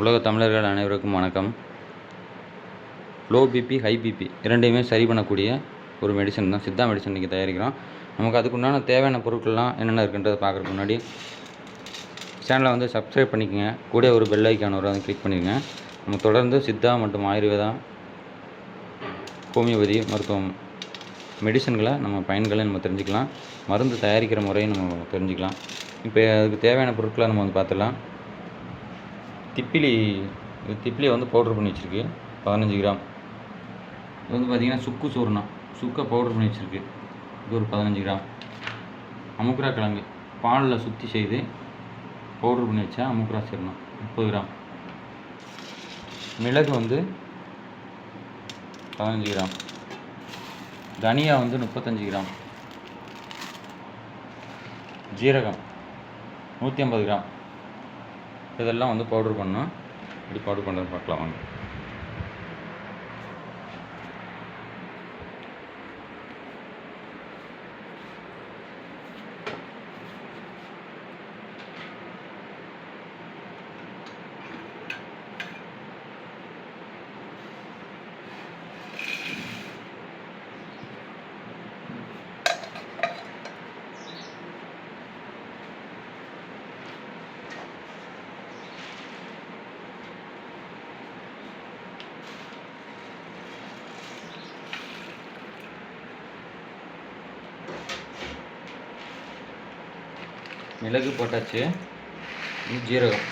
உலக தமிழர்கள் அனைவருக்கும் வணக்கம். லோ பிபி ஹை பிபி இரண்டையுமே சரி பண்ணக்கூடிய ஒரு மெடிசன் தான் சித்தா மெடிசன் இன்றைக்கி தயாரிக்கிறோம். நமக்கு அதுக்குண்டான தேவையான பொருட்கள்லாம் என்னென்ன இருக்குன்றதை பார்க்குறதுக்கு முன்னாடி சேனலை வந்து சப்ஸ்கிரைப் பண்ணிக்கோங்க. கூட ஒரு பெல் ஐக்கான ஒரு அதை கிளிக் பண்ணிக்கங்க. நம்ம தொடர்ந்து சித்தா மற்றும் ஆயுர்வேதா ஹோமியோபதி மருத்துவம் மெடிசன்களை நம்ம பயன்களை நம்ம தெரிஞ்சுக்கலாம். மருந்து தயாரிக்கிற முறையை நம்ம தெரிஞ்சுக்கலாம். இப்போ அதுக்கு தேவையான பொருட்களை நம்ம வந்து பார்த்துடலாம். திப்பிலி இது திப்பிலியை வந்து பவுட்ரு பண்ணி வச்சுருக்கு. பதினஞ்சு கிராம். இது வந்து பார்த்திங்கன்னா சுக்கு சூர்ணம் சுக்கை பவுடர் பண்ணி வச்சுருக்கு. இது ஒரு பதினஞ்சு கிராம். அமுக்குரா கிழங்கு. பாலில் சுற்றி செய்து பவுட்ரு பண்ணி வச்சா அமுக்குரா சூர்ணம். முப்பது கிராம். மிளகு வந்து பதினஞ்சு கிராம். தனியா வந்து முப்பத்தஞ்சு கிராம். ஜீரகம். நூற்றி ஐம்பது கிராம். இதெல்லாம் வந்து பவுடர் பண்ணோம் எப்படி பவுடர் பண்ணுறது பார்க்கலாம் வாங்க. மிளகு போட்டாச்சு. ஜீரகம்.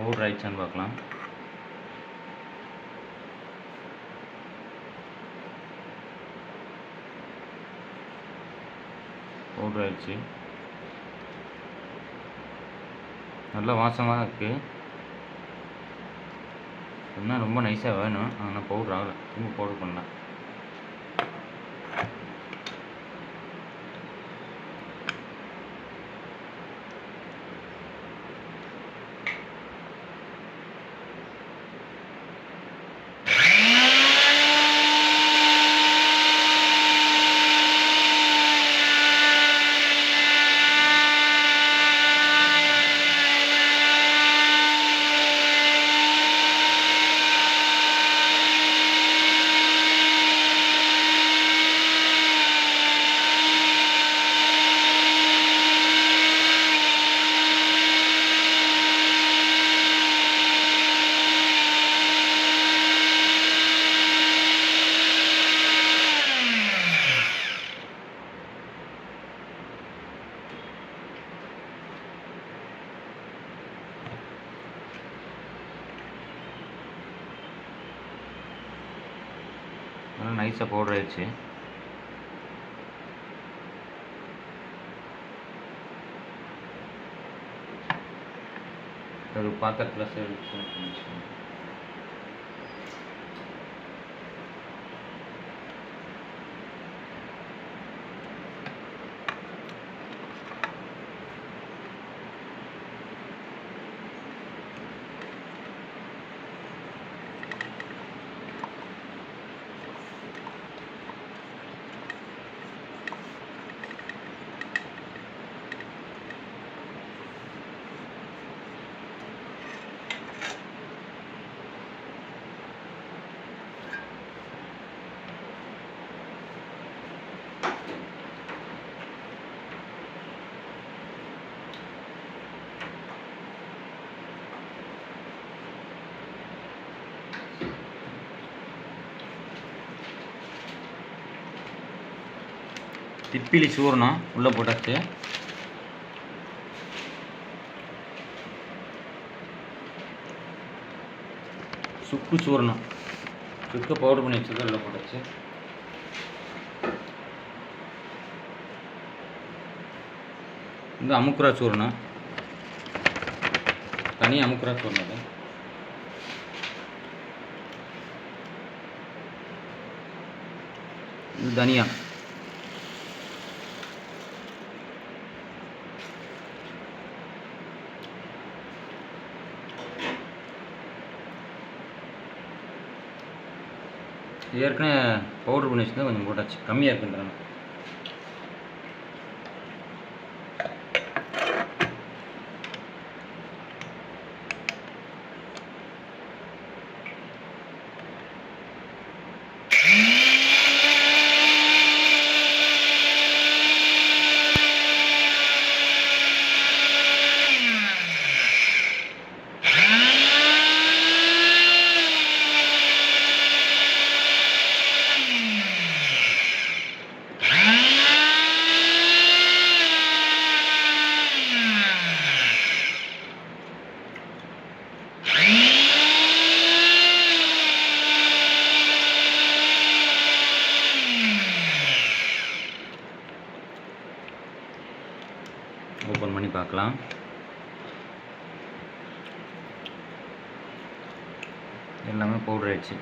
பவுடர் ஆயிடுச்சான்னு பார்க்கலாம். பவுடர் ஆயிடுச்சு நல்லா வாசமாக இருக்குது இன்னும் ரொம்ப நைஸாக வேணும். ஆனால் பவுடர் ஆகலை. திரும்ப பவுடர் பண்ணலாம். நல்லா நைஸாக பவுடர் ஆயிடுச்சு திப்பிலி சூரணம் உள்ளே போட்டாச்சு. சுக்கு சூரணம். சுக்கு பவுடர் பண்ணி வச்சது உள்ளே போட்டாச்சு. இது அமுக்குரா சூரணம். தனி அமுக்குரா சூரணம் இது. ஏற்கனவே பவுடர் பண்ணி வச்சுருந்தா கொஞ்சம் போட்டாச்சு. கம்மியாக இருக்குன்றாங்க. ஓப்பன் பண்ணி பார்க்கலாம். எல்லாமே பவுடர் ஆயிடுச்சு.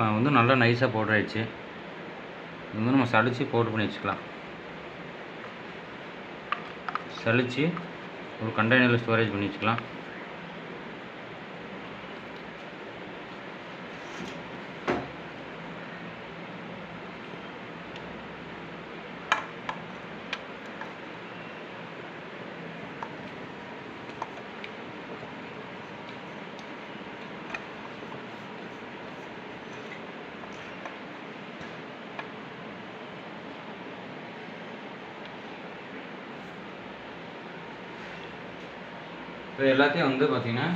இப்போ வந்து நல்லா நைஸாக பவுடர் ஆயிடுச்சு. இது வந்து நம்ம சளிச்சு பவுடர் பண்ணி வச்சுக்கலாம். சளிச்சு ஒரு கண்டெய்னரில் ஸ்டோரேஜ் பண்ணி வச்சுக்கலாம். இது எல்லாத்தையும் வந்து பார்த்திங்கன்னா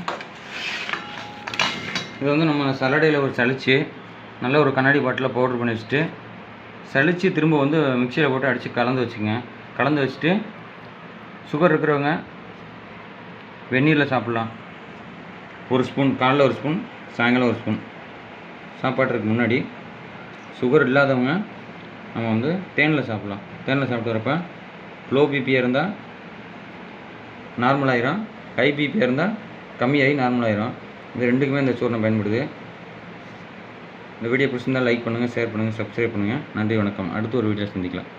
இது வந்து நம்ம சலடையில் ஒரு சளிச்சு நல்ல ஒரு கண்ணாடி பாட்டில் பவுடர் பண்ணி வச்சுட்டு சளிச்சு திரும்ப வந்து மிக்சியில் போட்டு அடித்து கலந்து வச்சுங்க. கலந்து வச்சுட்டு சுகர் இருக்கிறவங்க வெந்நீரில் சாப்பிட்லாம். ஒரு ஸ்பூன் காலைல ஒரு ஸ்பூன் சாயங்காலம் ஒரு ஸ்பூன் சாப்பாட்டுக்கு முன்னாடி சுகர் இல்லாதவங்க நம்ம வந்து தேனில் சாப்பிட்லாம். தேனில் சாப்பிட்டு வரப்ப லோ பிபியாக இருந்தால் நார்மல் ஆயிரும். ஹை பிபியாக இருந்தால் கம்மியாகி நார்மலாகிடும் இது ரெண்டுக்குமே இந்த சூர்ணம் பயன்படுது. இந்த வீடியோ பிடிச்சிருந்தால் லைக் பண்ணுங்கள் ஷேர் பண்ணுங்கள் சப்ஸ்கிரைப் பண்ணுங்கள் நன்றி வணக்கம். அடுத்து ஒரு வீடியோ சந்திக்கலாம்.